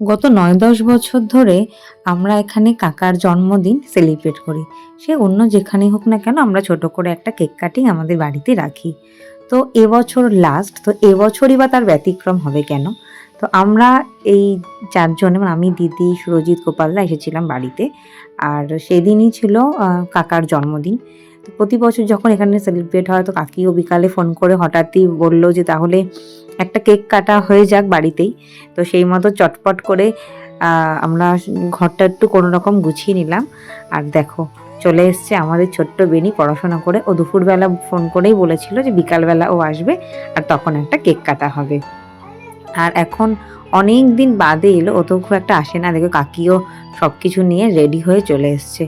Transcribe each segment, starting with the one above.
গত নয় দশ বছর ধরে আমরা এখানে কাকার জন্মদিন সেলিব্রেট করি। সে অন্য যেখানেই হোক না কেন আমরা ছোট করে একটা কেক কাটিং আমাদের বাড়িতে রাখি। তো এবছর লাস্ট তো এবছরই বা তার ব্যতিক্রম হবে কেন? তো আমরা এই চারজনে মানে আমি, দিদি, সুরজিৎ, গোপালদা এসেছিলাম বাড়িতে। আর সেদিনই ছিল কাকার জন্মদিন। প্রতি বছর যখন এখানে সেলিব্রেট হয়, তো কাকিও বিকালে ফোন করে হঠাৎই বলল যে তাহলে একটা কেক কাটা হয়ে যাক বাড়িতেই। তো সেই মতো চটপট করে আমরা ঘরটা একটু কোনো রকম গুছিয়ে নিলাম। আর দেখো, চলে এসছে আমাদের ছোট্ট বেনি পড়াশোনা করে। ও দুপুরবেলা ফোন করেই বলেছিল যে বিকালবেলা ও আসবে আর তখন একটা কেক কাটা হবে। আর এখন অনেক দিন বাদে এলো, ও তো খুব একটা আসে না। দেখো কাকিও সব কিছু নিয়ে রেডি হয়ে চলে এসছে।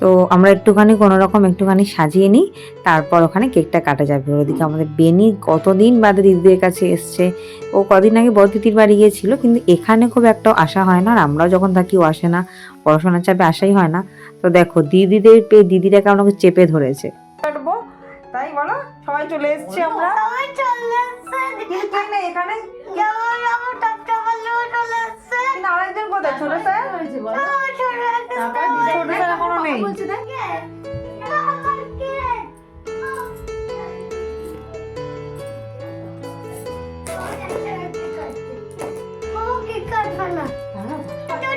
তো আমরা একটুখানি কোনো রকম একটুখানি সাজিয়ে নিই তারপর ওখানে কেকটা কাটা যাবে। ওদিকে আমাদের বেনি কতদিন বাদে দিদিদের কাছে এসছে। ও কদিন আগে বড় দিদির বাড়ি গিয়েছিল কিন্তু এখানে খুব একটা আসা হয় না আর আমরাও যখন থাকি ও আসে না পড়াশোনার চাপে আসাই হয় না। তো দেখো দিদিদের পেয়ে দিদিরা কেমন চেপে ধরেছে। তাই বলো সবাই চলে এসছে আমরা। সবাই চলে এসছে। কিন্তু তাই না এখানে। যেমন আমার টাটকা ভালো চলে এসছে। আরেকজন কোথায়? ছোট স্যার? ছোট। নেই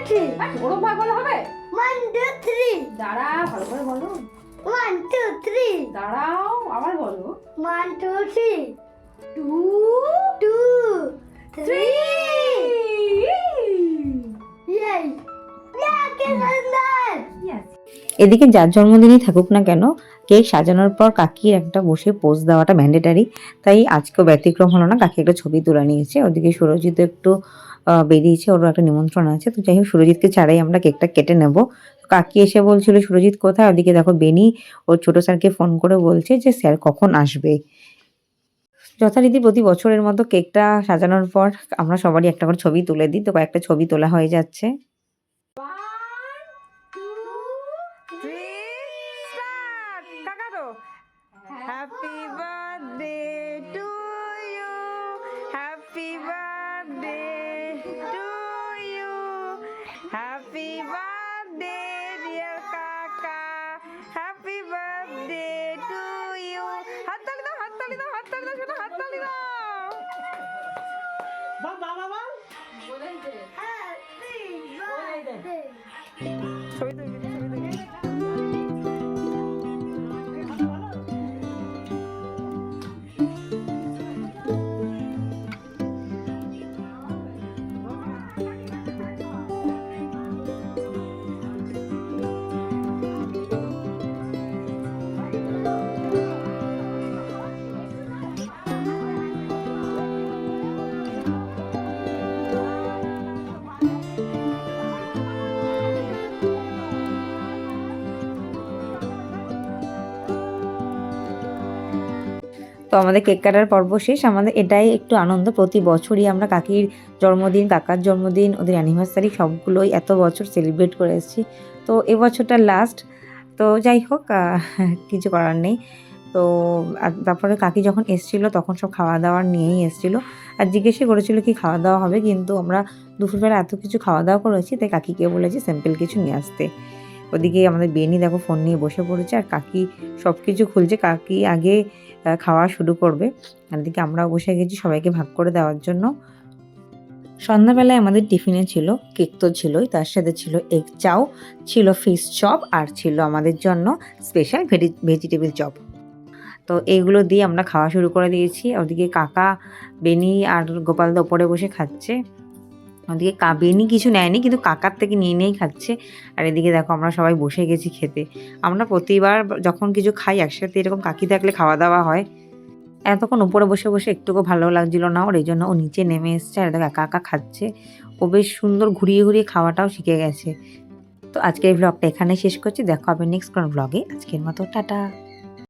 three. ওরম বলা হবে One, two, three. দাঁড়া ভালো করে বলো One, two, three. দাঁড়াও আবার বলো One, two, three. Two, Two, three. এদিকে যার জন্মদিনই থাকুক না কেন, কেক সাজানোর পর কাকির একটা বসে পোজ দেওয়াটা ম্যান্ডেটারি তাই আজকেও ব্যতিক্রম হলো না, কাকি একটা ছবি তুলে নিয়েছে। ওদিকে সুরজিৎ একটু বেরিয়েছে, ওরও একটা নিমন্ত্রণ আছে। তো যাই হোক, সুরজিৎকে ছাড়াই আমরা কেকটা কেটে নেব। কাকি এসে বলছিল, সুরজিৎ কোথায়? ওদিকে দেখো বেনি, ওর ছোট স্যারকে ফোন করে বলছে যে, স্যার কখন আসবে? যথারীতি প্রতি বছরের মতো কেকটা সাজানোর পর আমরা সবারই একটা করে ছবি তুলে দিই। তো কয়েকটা ছবি তোলা হয়ে যাচ্ছে। Happy birthday to you happy birthday তো আমাদের কেক কাটার পর্ব শেষ। আমাদের এটাই একটু আনন্দ। প্রতি বছরই আমরা কাকির জন্মদিন, কাকার জন্মদিন, ওদের অ্যানিভার্সারি সবগুলোই এত বছর সেলিব্রেট করে এসেছি। তো এবছরটা লাস্ট তো যাই হোক কিছু করার নেই। তো তারপরে কাকি যখন এসছিল, তখন সব খাওয়া দাওয়া নিয়েই এসছিল। আর জিজ্ঞেসই করেছিল কি খাওয়া দাওয়া হবে, কিন্তু আমরা দুপুরবেলা এত কিছু খাওয়া দাওয়া করেছি, তাই কাকিকে বলেছি সিম্পল কিছু নিয়ে আসতে। ওদিকে আমাদের বেনি দেখো ফোন নিয়ে বসে পড়েছে আর কাকি সব কিছু খুলছে। কাকি আগে খাওয়া শুরু করবে। আর দিকে আমরাও বসে গেছি সবাইকে ভাগ করে দেওয়ার জন্য। সন্ধ্যাবেলায় আমাদের টিফিনে ছিল, কেক তো ছিলই, তার সাথে ছিল এগ চাও, ছিল ফিশ চপ আর ছিল আমাদের জন্য স্পেশাল ভেজিটেবল চপ। তো এইগুলো দিয়ে আমরা খাওয়া শুরু করে দিয়েছি। ওদিকে কাকা, বেনি আর গোপালদা ওপরে বসে খাচ্ছে। ওদিকে কা বেনি কিছু নেয়নি, কিন্তু কাকার থেকে নিয়ে নিয়েই খাচ্ছে। আর এদিকে দেখো আমরা সবাই বসে গেছি খেতে। আমরা প্রতিবার যখন কিছু খাই একসাথে, এরকম কাকি থাকলে খাওয়া দাওয়া হয়। এতক্ষণ উপরে বসে বসে একটুকু ভালো লাগছিল না ওর, এই জন্য ও নিচে নেমে এসছে। আর দেখো একা একা খাচ্ছে। ও বেশ সুন্দর ঘুরিয়ে ঘুরিয়ে খাওয়াটাও শিখে গেছে। তো আজকের এই ব্লগটা এখানে শেষ করছি। দেখো হবে নেক্সট কোনো ব্লগে আজকের মতো, টাটা।